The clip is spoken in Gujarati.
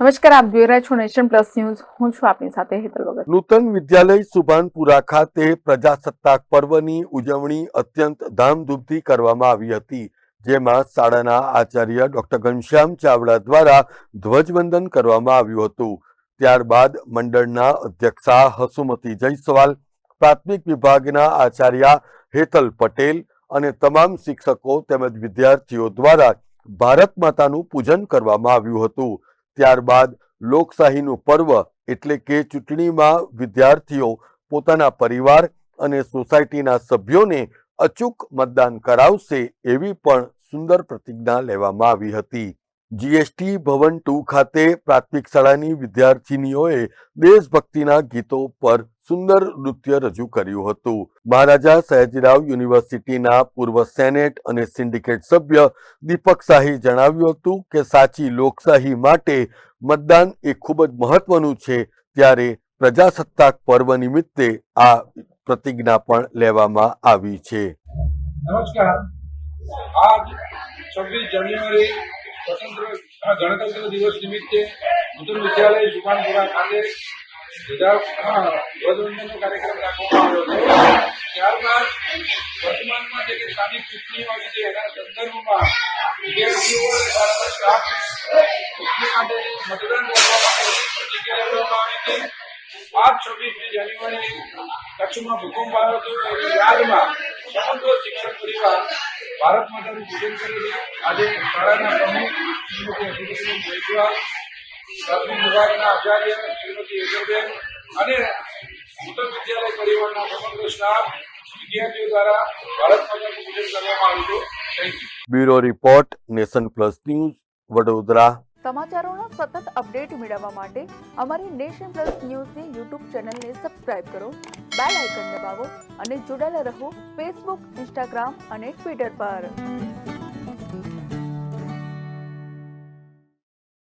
નમસ્કાર, આપ જોઈ રહ્યા છો નેશન પ્લસ ન્યૂઝ. હું છું આપની સાથે હેતલ વગર. નૂતન વિદ્યાલય સુભાનપુરા ખાતે પ્રજાસત્તાક પર્વની ઉજવણી અત્યંત ધામધૂમથી કરવામાં આવી હતી, જેમાં શાળાના આચાર્ય ડોક્ટર ઘનશ્યામ ચાવડા દ્વારા ધ્વજવંદન કરવામાં આવ્યું હતું. ત્યારબાદ મંડળના અધ્યક્ષા હસુમતી જયસવાલ, પ્રાથમિક વિભાગના આચાર્ય હેતલ પટેલ અને તમામ શિક્ષકો તેમજ વિદ્યાર્થીઓ દ્વારા ભારત માતાનું પૂજન કરવામાં આવ્યું હતું. ત્યારબાદ લોકશાહીનું પર્વ એટલે કે ચૂંટણીમાં વિદ્યાર્થીઓ પોતાના પરિવાર અને સોસાયટીના સભ્યોને અચૂક મતદાન કરાવશે એવી પણ સુંદર પ્રતિજ્ઞા લેવામાં આવી હતી. જીએસટી ભવન ટુ ખાતે પ્રાથમિક શાળાની વિદ્યાર્થીનીઓએ દેશભક્તિના ગીતો પર સુંદર નૃત્ય રજૂ કર્યું હતું. મહારાજા સયાજીરાવ યુનિવર્સિટીના પૂર્વ સેનેટ અને સિન્ડિકેટ સભ્ય દીપક શાહી જણાવ્યું હતું કે સાચી લોકશાહી માટે મતદાન એ ખૂબ જ મહત્વનું છે, ત્યારે પ્રજાસત્તાક પર્વ નિમિત્તે આ પ્રતિજ્ઞા પણ લેવામાં આવી છે. નમસ્કાર. છવ્વીસ જાન્યુઆરી સ્વતંત્ર ગણતંત્ર દિવસ નિમિત્તે નૂતન વિદ્યાલય સુભાનપુરા ખાતે કાર્યક્રમ રાખવામાં આવ્યો ત્યારબાદ વર્તમાનમાં જે સ્થાનિક ચૂંટણીઓ આવી છે વિદ્યાર્થીઓ ચૂંટણી માટે મતદાન કરવા પાંચ છવ્વીસમી જાન્યુઆરી કચ્છમાં ભૂકંપ આવ્યો હતો એની યાદમાં સમગ્ર શિક્ષક પરિવાર ભારત માતાનું આજે શાળાના પ્રમુખ શ્રીમતી અધિકારી જયસ્વાલ આચાર્ય શ્રીમતી હેજલબેન અને ઉત્તર વિદ્યાલય પરિવારના સમગ્ર સ્ટાફ વિદ્યાર્થીઓ દ્વારા ભારત માતાનું પૂજન કરવામાં આવ્યું હતું bureau report Nation Plus news Vadodara. સમાચારોના સતત અપડેટ મેળવવા માટે અમારી નેશન પ્લસ ન્યૂઝની યુટ્યુબ ચેનલને સબસ્ક્રાઇબ કરો બેલ આઇકન દબાવો અને જોડાયેલા રહો ફેસબુક ઇન્સ્ટાગ્રામ અને ટ્વિટર પર.